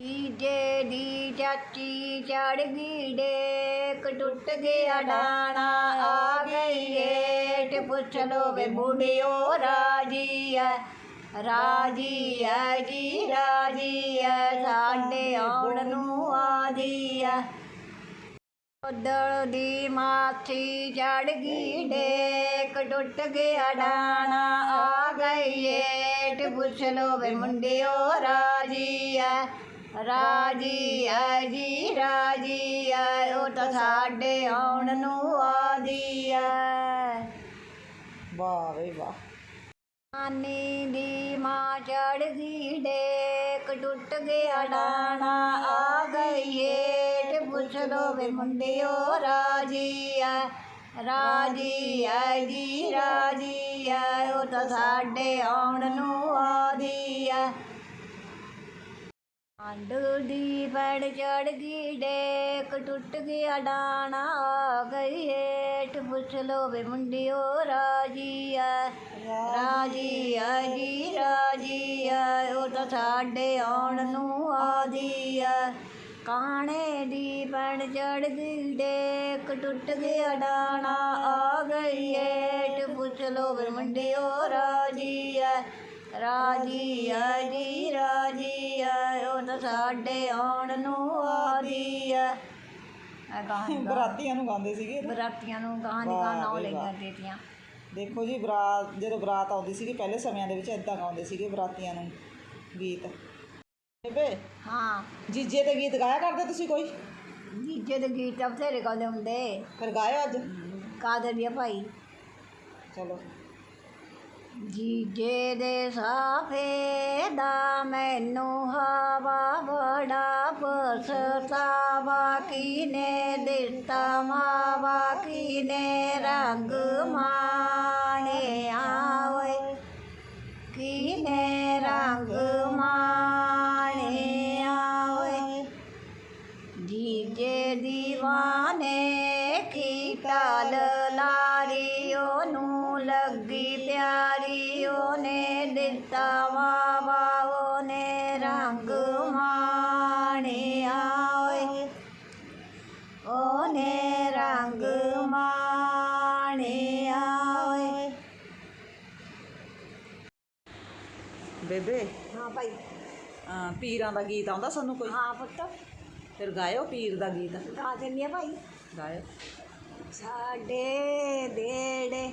ਜੇ ਦੀ ਚਾਚੀ ਚੜ ਗਈ ਡੇਕ, ਟੁੱਟ ਗਿਆ ਡਾਣਾ, ਆ ਗਈ ਏਟ ਪੁੱਛ ਲੋ ਵੇ ਬੁੜਿਓ ਰਾਜੀ ਐ ਰਾਜੀ ਐ, ਜੀ ਰਾਜੀ ਐ, ਸਾਡੇ ਆਉਣ ਨੂੰ ਆਦੀ ਐ। ਉਦਲ ਦੀ ਮਾਥੀ ਚੜ ਗਈ ਡੇਕ, ਟੁੱਟ ਗਿਆ ਡਾਣਾ, ਆ ਗਈ ਏਟ ਪੁੱਛ ਲੋ ਵੇ ਮੁੰਡਿਓ, ਰਾਜੀ ਐ ਰਾਜੀ ਐ ਜੀ ਰਾਜੀ ਐ ਉਹ ਤਾਂ ਸਾਡੇ ਆਉਣ ਨੂੰ ਆਦੀ ਐ ਵਾਹ ਵੇ ਵਾਹ। ਨਾਨੀ ਦੀ ਮਾਂ ਚੜ ਗਈ ਡੇਕ ਟੁੱਟ ਗਿਆ, ਡਾਣਾ ਆ ਗਈ ਏਟ ਪੁੱਛ ਲੋ ਵੇ ਮੁੰਡਿਓ ਰਾਜੀ ਐ ਰਾਜੀ ਐ ਜੀ ਰਾਜੀ ਐ ਉਹ ਤਾਂ ਸਾਡੇ ਆਉਣ ਨੂੰ ਆਦੀ ਐ ਆਂਡੂ ਦੀ ਬੜ ਚੜ ਗਈ ਡੇਕ ਟੁੱਟ ਗਿਆ ਡਾਣਾ ਆ ਗਈ ਏਟ ਪੁੱਛ ਲੋ ਵੇ ਮੁੰਡਿਓ ਰਾਜੀ ਆ ਰਾਜੀ ਆ ਜੀ, ਰਾਜੀ ਆ ਉਹ ਤਾਂ ਸਾਡੇ ਆਉਣ ਨੂੰ ਆਦੀ ਐ। ਕਾਣੇ ਦੀ ਬਣ ਚੜ ਗਈ ਡੇਕ ਟੁੱਟ ਗਿਆ ਡਾਣਾ ਆ ਗਈ ਏਟ ਪੁੱਛ ਲੋ ਵੇ ਮੁੰਡਿਓ ਰਾਜੀ ਐ ਰਾਜੀ ਐ ਜੀ ਰਾਜੀ ਐ ਉਹ ਤਾਂ ਸਾਡੇ ਆਉਣ ਨੂੰ ਆਦੀ ਐ ਇਹ ਗਾਣੇ ਗਾ- ਬਰਾਤੀਆਂ ਨੂੰ ਗਾਉਂਦੇ ਸੀਗੇ ਬਰਾਤੀਆਂ ਨੂੰ ਗਾਂ ਦੀ ਵਾਹ ਗਾਂ ਨਾਮ ਬਈ ਲਈਆਂ ਵਾਹ। ਦੇਤੀਆਂ ਦੇਖੋ ਜੀ ਬਰਾਤ ਜਦੋਂ ਬਰਾਤ ਆਉਂਦੀ ਸੀਗੀ ਪਹਿਲੇ ਸਮਿਆਂ ਦੇ ਵਿੱਚ ਇਦਾਂ ਗਾਉਂਦੇ ਸੀਗੇ ਬਰਾਤੀਆਂ ਨੂੰ ਗੀਤ। ਬੇਬੇ ਹਾਂ। ਜੀਜੇ ਤੇ ਗੀਤ ਗਾਇਆ ਕਰਦੇ ਤੁਸੀਂ ਕੋਈ? ਜੀਜੇ ਦੇ ਗੀਤ ਤਾਂ ਬਥੇਰੇ ਗਾਉਂਦੇ ਹੁੰਦੇ। ਫਿਰ ਗਾਇਓ ਅੱਜ? ਕਾਦਰ ਵੀ ਆ ਭਾਈ। ਚਲੋ। ਜੀਜੇ ਦੇ ਸਾਫੇ ਦਾ ਮੈਨੂੰ ਹਵਾ ਬੜਾ ਪਸਤਾਵਾ। ਕੀਨੇ ਦਿੱਤਾ ਮਾਵਾ ਕੀਨੇ ਰੰਗ ਮਾਣਿਆ ਓਏ। ਕੀਨੇ ਰੰਗ ਮਾਣੇ ਆਵੇ ਜੀਜੇ ਦੀਵਾਨੇ ਕੀ ਟਾਲ ਲਾਰੀ ਲੱਗੀ ਪਿਆਰੀ ਉਹਨੇ ਦਿੱਤਾ ਵਾਵਾ ਉਹਨੇ ਰੰਗ ਮਾਣਿਆ ਓਏ। ਉਹਨੇ ਰੰਗ ਮਾਣਿਆ ਓਏ। ਬੇਬੇ। ਹਾਂ ਭਾਈ। ਅਹ ਪੀਰਾਂ ਦਾ ਗੀਤ ਆਉਂਦਾ ਸਾਨੂੰ ਕੋਈ? ਹਾਂ ਪੁੱਤ। ਫਿਰ ਗਾਇਓ ਪੀਰ ਦਾ ਗੀਤ। ਗਾ ਦਿੰਦੀ ਆ ਭਾਈ। ਗਾਇਓ। ਸਾਡੇ ਦੇੜੇ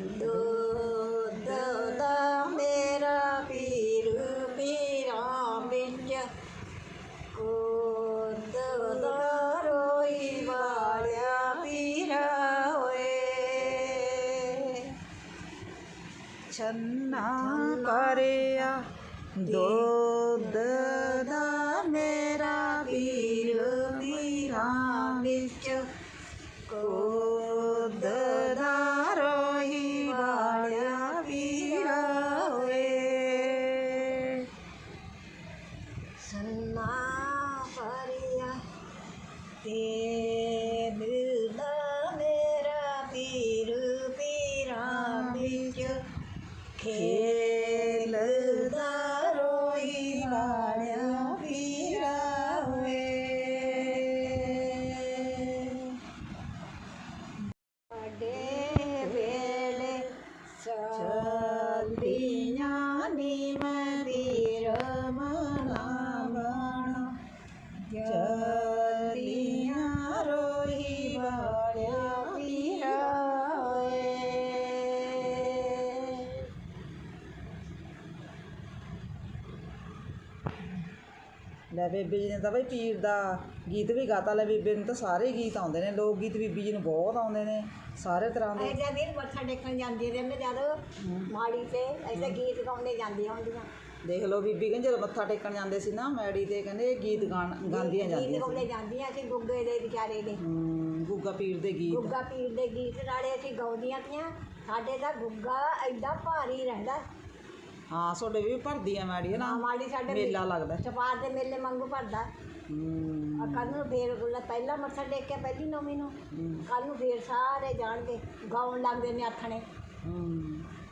ਦੁੱਧ ਦਾ ਮੇਰਾ ਪੀਰ, ਪੀਰਾਂ ਵਿੱਚ ਕੋਦ ਦਾ ਰੋਈ ਵਾਲਿਆ ਪੀਰਾ ਹੋਏ। ਛੰਨਾ ਕਰਿਆ ਦੁੱਧ ਦਾ ਮੇਰਾ ਵੀਰ ਵੀਰਾਂ ਵਿੱਚ ਲੈ ਬੇਬੇ ਜੀ ਨੇ ਤਾਂ ਬਈ ਪੀਰ ਦਾ ਗੀਤ ਵੀ ਗਾਤਾ ਲੈ ਬੇਬੇ ਨੂੰ ਤਾਂ ਸਾਰੇ ਗੀਤ ਆਉਂਦੇ ਨੇ ਲੋਕ ਗੀਤ ਬੀਬੀ ਜੀ ਨੂੰ ਬਹੁਤ ਆਉਂਦੇ ਨੇ ਸਾਰੇ ਤਰ੍ਹਾਂ ਦੇ। ਐਸਾ ਵੀ ਮੱਥਾ ਟੇਕਣ ਜਾਂਦੀ ਰਹਿੰਦੇ ਜਦ ਮਾੜੀ ਤੇ ਐਸਾ ਗੀਤ ਗਾਉਂਦੇ ਜਾਂਦੀਆਂ ਹੁੰਦੀਆਂ। ਦੇਖ ਲਓ ਬੀਬੀ ਕਹਿੰਦੇ ਜਦੋਂ ਮੱਥਾ ਟੇਕਣ ਜਾਂਦੇ ਸੀ ਨਾ ਮੈੜੀ ਤੇ ਕਹਿੰਦੇ ਇਹ ਗੀਤ ਗਾਣ ਗਾਉਂਦੀਆਂ ਗੀਤ ਜਾਂਦੀਆਂ ਸੀ। ਗਾਉਂਦੇ ਜਾਂਦੀਆਂ ਸੀ ਗੁੱਗੇ ਦੇ ਵਿਚਾਰੇ ਦੇ। ਹਮ, ਗੁੱਗਾ ਪੀਰ ਦੇ ਗੀਤ। ਗੁੱਗਾ ਪੀਰ ਦੇ ਗੀਤ ਨਾਲੇ ਅਸੀਂ ਗਾਉਂਦੀਆਂ ਤੀਆਂ ਸਾਡੇ ਦਾ ਗੁੱਗਾ ਐਡਾ ਭਾਰੀ ਰਹਿੰਦਾ। ਹਾਂ ਤੁਹਾਡੇ ਵੀ ਭਰਦੀ ਆ ਮੈੜੀ ਹੈ ਨਾ? ਨਾ ਮਾੜੀ ਸਾਡੇ ਮੇਲਾ ਲੱਗਦਾ। ਚਪਾਰ ਦੇ ਮੇਲੇ ਵਾਂਗੂ ਭਰਦਾ। ਆ ਕੱਲ ਨੂੰ ਫੇਰ ਗੁੱਲਾ ਪਹਿਲਾਂ ਮੱਥਾ ਟੇਕ ਕੇ ਪਹਿਲੀ ਨੌਵੀਂ ਨੂੰ। ਕੱਲ ਨੂੰ ਫੇਰ ਸਾਰੇ ਜਾਣਗੇ ਗਾਉਣ ਲੱਗਦੇ ਨੇ ਆਥਣੇ।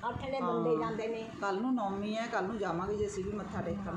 ਆਥਣੇ ਬੰਦੇ ਜਾਂਦੇ ਨੇ। ਕੱਲ ਨੂੰ ਨੌਮੀ ਹੈ ਕੱਲ ਨੂੰ ਜਾਵਾਂਗੇ ਜੇ ਅਸੀਂ ਵੀ ਮੱਥਾ ਟੇਕਣ।